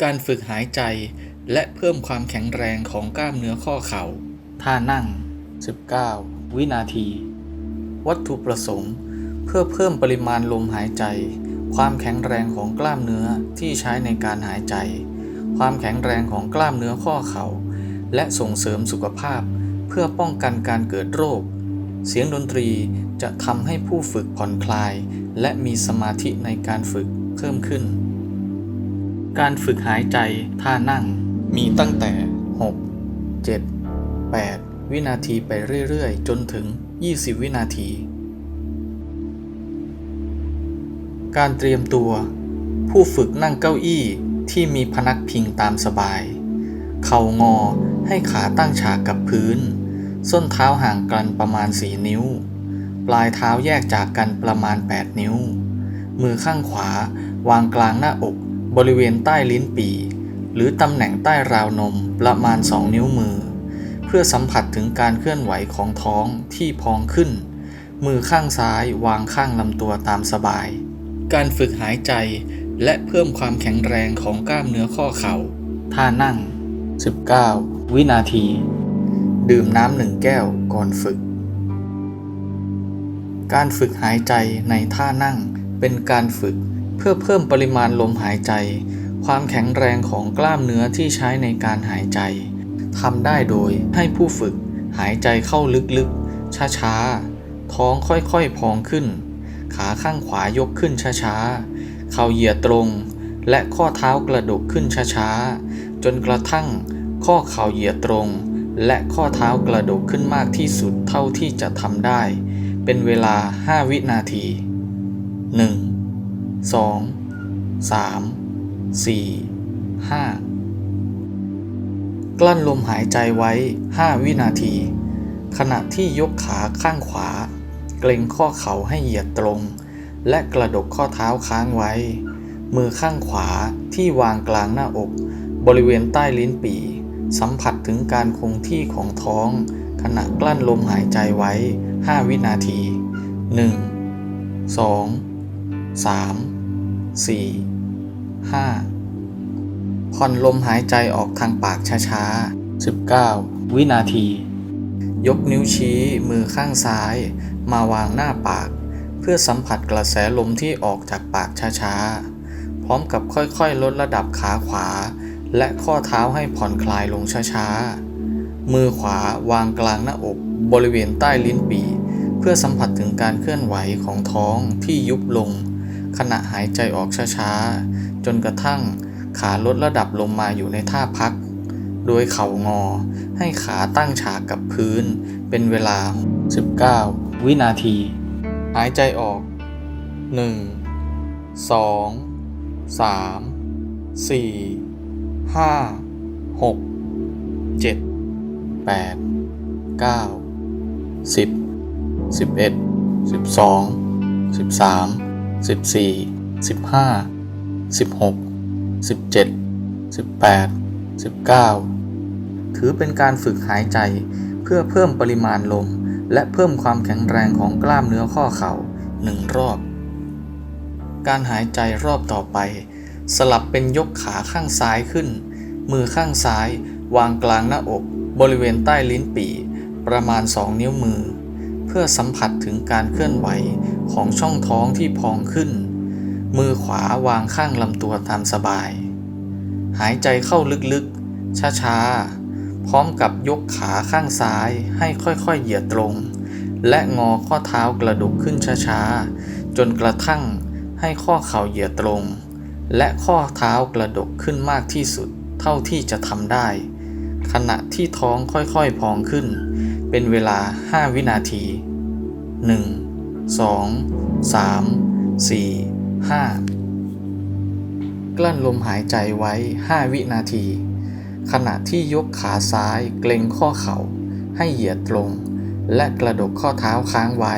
การฝึกหายใจและเพิ่มความแข็งแรงของกล้ามเนื้อข้อเข่า ท่านั่ง 19 วินาที วัตถุประสงค์ เพื่อเพิ่มปริมาณลมหายใจ ความแข็งแรงของกล้ามเนื้อที่ใช้ในการหายใจ ความแข็งแรงของกล้ามเนื้อข้อเข่า และส่งเสริมสุขภาพ เพื่อป้องกันการเกิดโรค เสียงดนตรีจะทำให้ผู้ฝึกผ่อนคลาย และมีสมาธิในการฝึกเพิ่มขึ้น การฝึกหายใจท่านั่งมีตั้งแต่ 6 7 8 วินาทีไปเรื่อยๆ จนถึง 20 วินาที การเตรียมตัว ผู้ฝึกนั่งเก้าอี้ที่มีพนักพิงตามสบาย เข่างอให้ขาตั้งฉากกับพื้น ส้นเท้าห่างกันประมาณ 4 นิ้ว ปลายเท้าแยกจากกันประมาณ 8 นิ้ว มือข้างขวาวางกลางหน้าอก บริเวณใต้ลิ้นปี่ หรือตำแหน่งใต้ราวนมประมาณ 2 นิ้วมือ เพื่อสัมผัสถึงการเคลื่อนไหวของท้องที่พองขึ้น มือข้างซ้ายวางข้างลำตัวตามสบาย การฝึกหายใจและเพิ่มความแข็งแรงของกล้ามเนื้อข้อเข่า ท่านั่ง 19 วินาที ดื่มน้ำหนึ่งแก้วก่อนฝึก การฝึกหายใจในท่านั่งเป็นการฝึก พื่อเพิ่มปริมาณลมหายใจ ความแข็งแรงของกล้ามเนื้อที่ใช้ในการหายใจทำได้โดยให้ผู้ฝึกหายใจเข้าลึกๆ ช้าๆ ท้องค่อยๆ พองขึ้น ขาข้างขวายกขึ้นช้าๆ เข่าเหยียดตรง และข้อเท้ากระดกขึ้นช้าๆ จนกระทั่งข้อเข่าเหยียดตรง และข้อเท้ากระดกขึ้นมากที่สุดเท่าที่จะทำได้ เป็นเวลา 5 วินาที 1 2 3 4 5กลั้นลมหายใจไว้ 5 วินาที ขณะที่ยกขาข้างขวา เกรงข้อเข่าให้เหยียดตรง และกระดกข้อเท้าค้างไว้ มือข้างขวาที่วางกลางหน้าอก บริเวณใต้ลิ้นปี่สัมผัสถึงการคงที่ของท้อง ขณะกลั้นลมหายใจไว้ 5 วินาที 1 2 3 4 5 ผ่อนลมหายใจออกทางปากช้าๆ 19 วินาที ยกนิ้วชี้มือข้างซ้าย มาวางหน้าปาก เพื่อสัมผัสกระแสลมที่ออกจากปากช้าๆ พร้อมกับค่อยๆ ลดระดับขาขวา และข้อเท้าให้ผ่อนคลายลงช้าๆ มือขวาวางกลางหน้าอกบริเวณใต้ลิ้นปี่เพื่อสัมผัสถึงการเคลื่อนไหวของท้องที่ยุบลง ขณะหายใจออกช้าๆ จนกระทั่งขาลดระดับลงมาอยู่ในท่าพัก โดยเข่างอให้ขาตั้งฉากกับพื้น เป็นเวลา 19 วินาที หายใจออก 1 2 3 4 5 6 7 8 9 10 11 12 13 14 15 16 17 18 19 ถือเป็นการฝึกหายใจเพื่อเพิ่มปริมาณลม และเพิ่มความแข็งแรงของกล้ามเนื้อข้อเข่าหนึ่งรอบ การหายใจรอบต่อไป สลับเป็นยกขาข้างซ้ายขึ้น มือข้างซ้าย วางกลางหน้าอก บริเวณใต้ลิ้นปี่ ประมาณ 2 นิ้วมือ พื่อสัมผัสถึงการเคลื่อนไหวของช่องท้องที่พองขึ้น มือขวาวางข้างลำตัวตามสบาย หายใจเข้าลึกๆ ช้าๆ พร้อมกับยกขาข้างซ้ายให้ค่อยๆ เหยียดตรง และงอข้อเท้ากระดุกขึ้นช้าๆ จนกระทั่งให้ข้อเข่าเหยียดตรง และข้อเท้ากระดกขึ้นมากที่สุดเท่าที่จะทำได้ ขณะที่ท้องค่อยๆ พองขึ้น เป็นเวลา 5 วินาที 1 2 3 4 5 กลั้นลมหายใจไว้ 5 วินาที ขณะที่ยกขาซ้ายเกร็งข้อเข่า ให้เหยียดตรงและกระดกข้อเท้าค้างไว้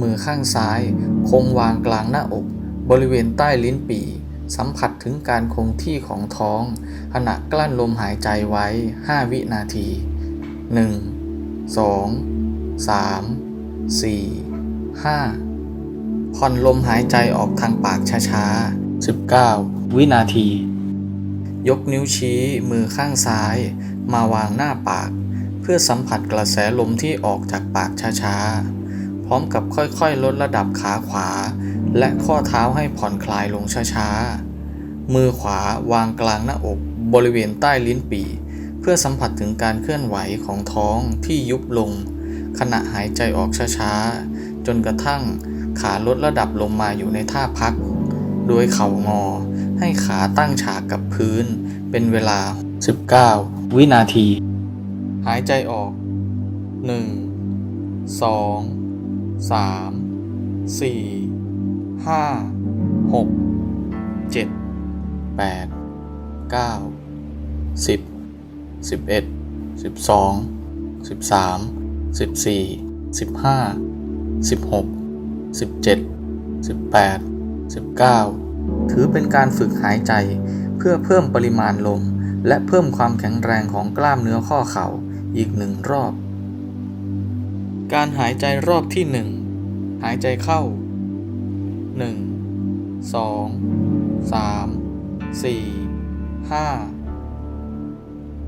มือข้างซ้ายคงวางกลางหน้าอก บริเวณใต้ลิ้นปี่สัมผัสถึงการคงที่ของท้อง ขณะกลั้นลมหายใจไว้ 5 วินาที 1 2 3 4 5 ผ่อนลมหายใจออกทางปากช้าๆ 19 วินาที ยกนิ้วชี้มือข้างซ้าย มาวางหน้าปาก เพื่อสัมผัสกระแสลมที่ออกจากปากช้าๆ พร้อมกับค่อยๆ ลดระดับขาขวา และข้อเท้าให้ผ่อนคลายลงช้าๆ มือขวาวางกลางหน้าอกบริเวณใต้ลิ้นปี่ เพื่อสัมผัสถึงการเคลื่อนไหวของท้องที่ยุบลง ขณะหายใจออกช้าๆ จนกระทั่งขาลดระดับลงมาอยู่ในท่าพัก โดยเข่างอ ให้ขาตั้งฉากกับพื้น เป็นเวลา 19 วินาที หายใจออก 1 2 3 4 5 6 7 8 9 10 11 12 13 14 15 16 17 18 19 ถือเป็นการฝึกหายใจเพื่อเพิ่มปริมาณลม และเพิ่มความแข็งแรงของกล้ามเนื้อข้อเข่าอีกหนึ่งรอบ การหายใจรอบที่หนึ่งหายใจเข้า 1 2 3 4 5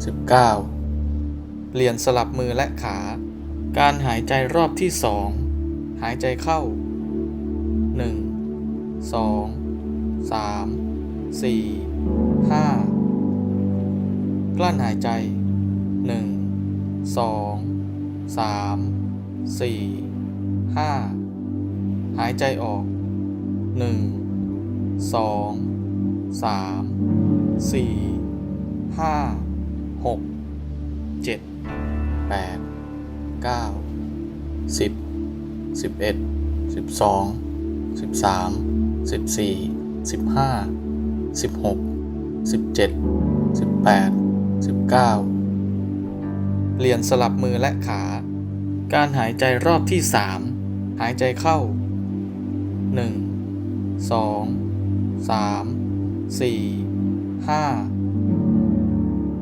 ปดเก้าสิบเก้าเปลี่ยนสลับมือและขา การหายใจรอบที่สองหายใจเข้าหนึ่งสองสามสี่ห้ากลั้นหายใจหนึ่งสองสามสี่ห้าหายใจออกหนึ่งสองสามสี่ หกเจ็ดแปดเก้าสิบสิบเอ็ดสิบสองสิบสามสิบสี่สิบห้าสิบหกสิบเจ็ดสิบแปดสิบเก้าเปลี่ยนสลับมือและขา การหายใจรอบที่สามหายใจเข้าหนึ่งสองสามสี่ห้า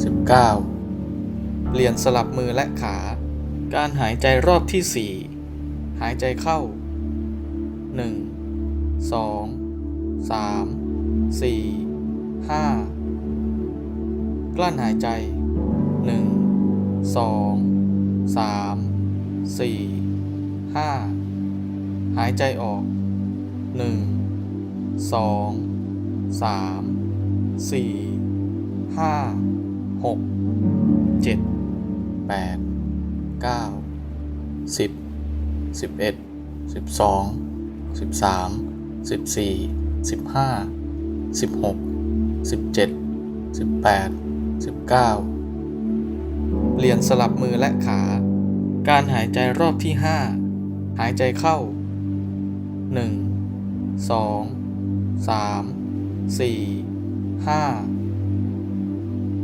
ปดเก้าสิบเก้าเปลี่ยนสลับมือและขา การหายใจรอบที่สี่หายใจเข้าหนึ่งสองสามสี่ห้ากลั้นหายใจหนึ่งสองสามสี่ห้าหายใจออกหนึ่งสองสามสี่ หกเจ็ดแปดเก้าสิบสิบเอ็ดสิบสองสิบสามสิบสี่สิบห้าสิบหกสิบเจ็ดสิบแปดสิบเก้าเปลี่ยนสลับมือและขา การหายใจรอบที่ห้าหายใจเข้าหนึ่งสองสามสี่ห้า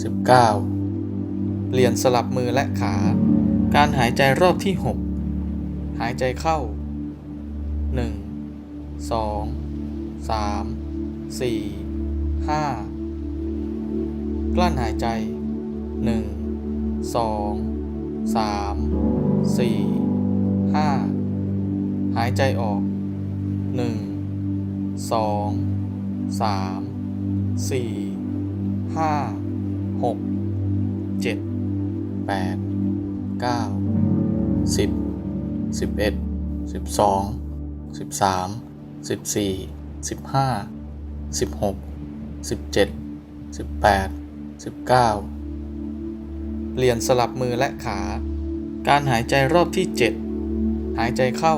ปดเก้าสิบเก้าเปลี่ยนสลับมือและขา การหายใจรอบที่หกหายใจเข้าหนึ่งสองสามสี่ห้ากลั้นหายใจหนึ่งสองสามสี่ห้าหายใจออกหนึ่งสองสามสี่ หกเจ็ดแปดเก้าสิบสิบเอ็ดสิบสองสิบสามสิบสี่สิบห้าสิบหกสิบเจ็ดสิบแปดสิบเก้าเปลี่ยนสลับมือและขา การหายใจรอบที่7หายใจเข้า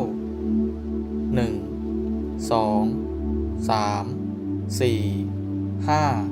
1 2 3 4 5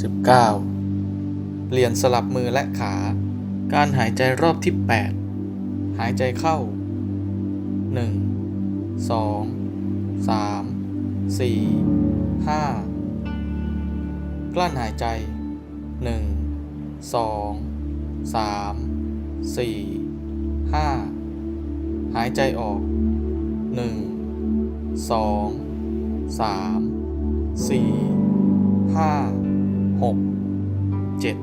19 เปลี่ยนสลับมือและขา การหายใจรอบที่ 8 หายใจเข้า 1 2 3 4 5 กลั้นหายใจ 1 2 3 4 5 หายใจออก 1 2 3 4 5 6 7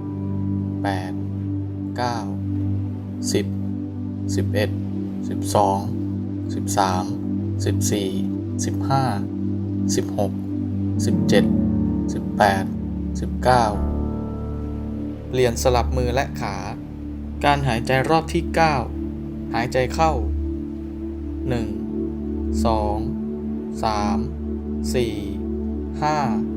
8 9 10 11 12 13 14 15 16 17 18 19เปลี่ยนสลับมือและขา การหายใจรอบที่9หายใจเข้า1 2 3 4 5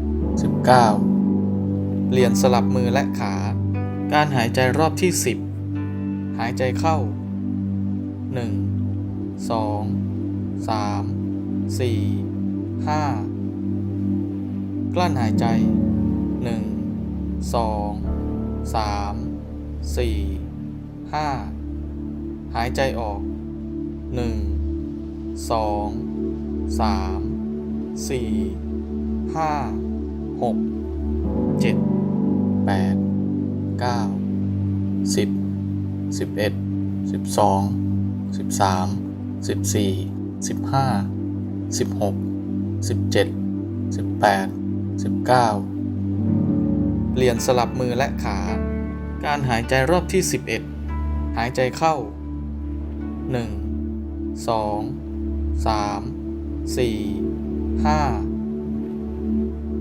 อ็ดสิบสองสิบสามสิบสี่สิบห้าสิบหกสิบเปลี่ยนสลับมือและขา การหายใจรอบที่สิบหายใจเข้าหนึ่งสองสามสี่ห้ากลั้นหายใจหนึ่งสองสามสี่ห้าหายใจออกหนึ่งสองสามสี่ หกเจ็ดแปดเก้าสิบสิบเอ็ดสิบสองสิบสามสิบสี่สิบห้าสิบหกสิบเจ็ดสิบแปดสิบเก้าเปลี่ยนสลับมือและขา การหายใจรอบที่ 11 หายใจเข้า 1 2 3 4 5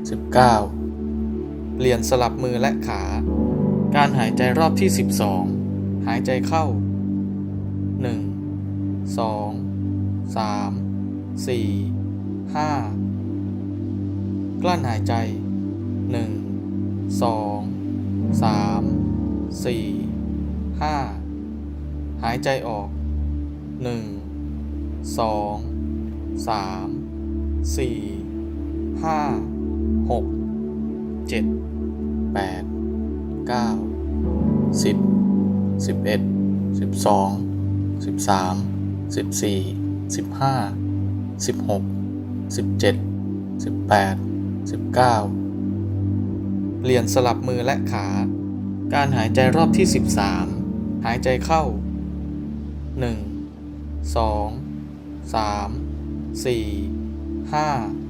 บเอ็ดสิบเปดสิบเก้าเปลี่ยนสลับมือและขา การหายใจรอบที่สิบสองหายใจเข้าหนึ่งสองสามสี่ห้ากลั้นหายใจหนึ่งสองสามสี่ห้าหายใจออกหนึ่งสองสามสี่ หกเจ็ดแปดเก้าสิบสิบเอ็ดสิบสองสิบสามสิบสี่สิบห้าสิบหกสิบเจ็ดสิบแปดสิบเก้าเปลี่ยนสลับมือและขา การหายใจรอบที่13หายใจเข้า1 2 3 4 5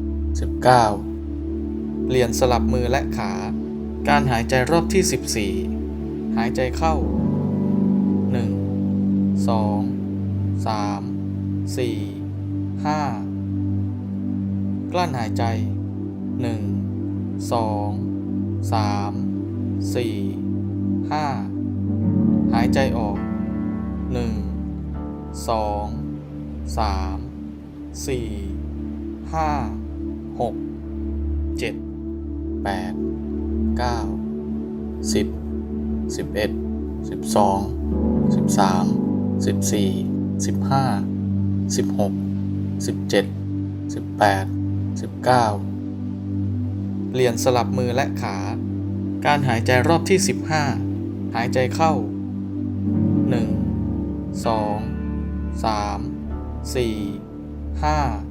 19 เปลี่ยนสลับมือและขา การหายใจรอบที่ 14 หายใจเข้า 1 2 3 4 5 กลั้นหายใจ 1 2 3 4 5 หายใจออก 1 2 3 4 5 6 7 8 9 10 11 12 13 14 15 16 17 18 19เปลี่ยนสลับมือและขา การหายใจรอบที่15หายใจเข้า1 2 3 4 5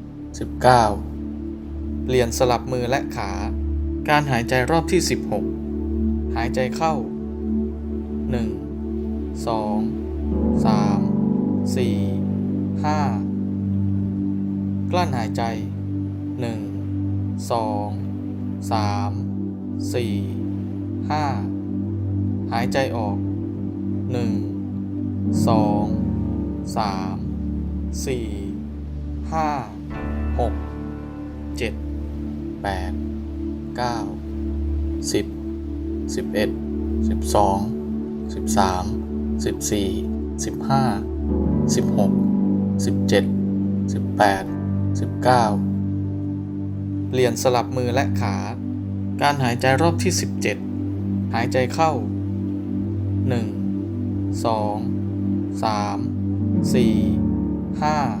19 เปลี่ยนสลับมือและขา การหายใจรอบที่ 16 หายใจเข้า 1 2 3 4 5 กลั้นหายใจ 1 2 3 4 5 หายใจออก 1 2 3 4 5 6 7 8 9 10 11 12 13 14 15 16 17 18 19เปลี่ยนสลับมือและขา การหายใจรอบที่17หายใจเข้า1 2 3 4 5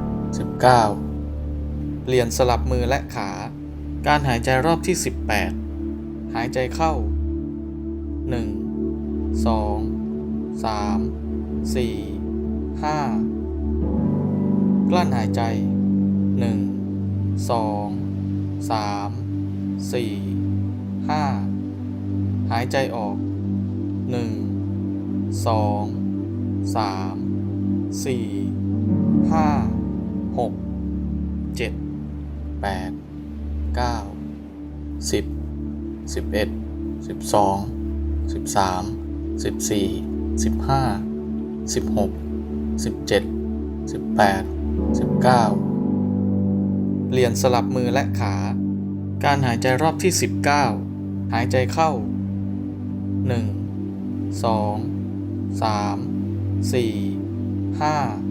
19 เปลี่ยนสลับมือและขา การหายใจรอบที่ 18 หายใจเข้า 1 2 3 4 5 กลั้นหายใจ 1 2 3 4 5 หายใจออก 1 2 3 4 5 6 7 8 9 10 11 12 13 14 15 16 17 18 19เปลี่ยนสลับมือและขา การหายใจรอบที่19หายใจเข้า1 2 3 4 5ก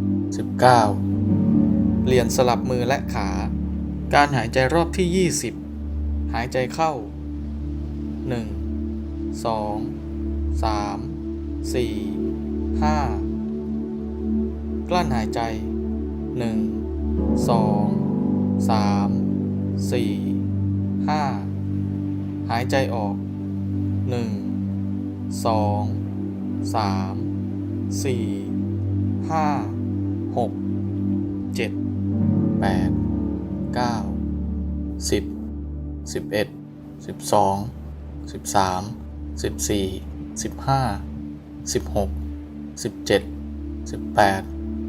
สิบสองสิบสามสิบสี่สิบห้าสิบหกสิบเปลี่ยนสลับมือและขา การหายใจรอบที่ 20 หายใจเข้า 1 2 3 4 5 กลั้นหายใจ 1 2 3 4 5 หายใจออก 1 2 3 4 5 7 8 9 10 11 12 13 14 15 16 17 18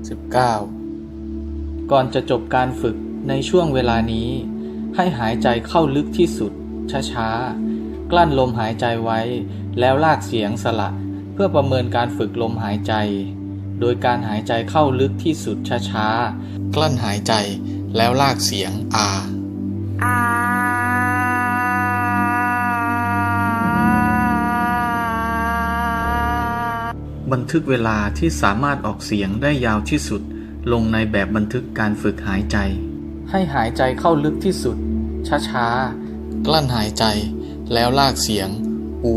19ก่อนจะจบการฝึกในช่วงเวลานี้ ให้หายใจเข้าลึกที่สุด ช้าๆ กลั้นลมหายใจไว้ แล้วลากเสียงสละ เพื่อประเมินการฝึกลมหายใจ โดยการหายใจเข้าลึกที่สุดช้าๆ กลั้นหายใจแล้วลากเสียงอาบันทึกเวลาที่สามารถออกเสียงได้ยาวที่สุด ลงในแบบบันทึกการฝึกหายใจ ให้หายใจเข้าลึกที่สุด ช้าๆ กลั้นหายใจแล้วลากเสียงอู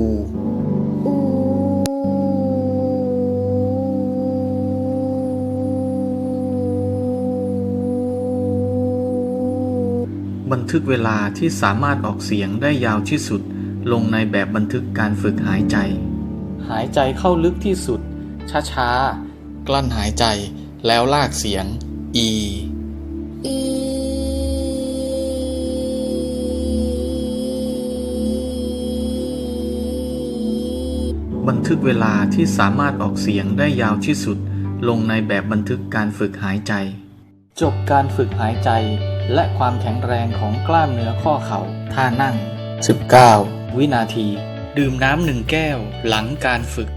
บันทึกเวลาที่สามารถออกเสียงได้ยาวที่สุด ลงในแบบบันทึกการฝึกหายใจ หายใจเข้าลึกที่สุด ช้าๆ กลั้นหายใจแล้วลากเสียง อีบันทึกเวลาที่สามารถออกเสียงได้ยาวที่สุด ลงในแบบบันทึกการฝึกหายใจ จบการฝึกหายใจ และความแข็งแรงของกล้ามเนื้อข้อเข่าท่านั่ง 19 วินาที ดื่มน้ำหนึ่งแก้วหลังการฝึก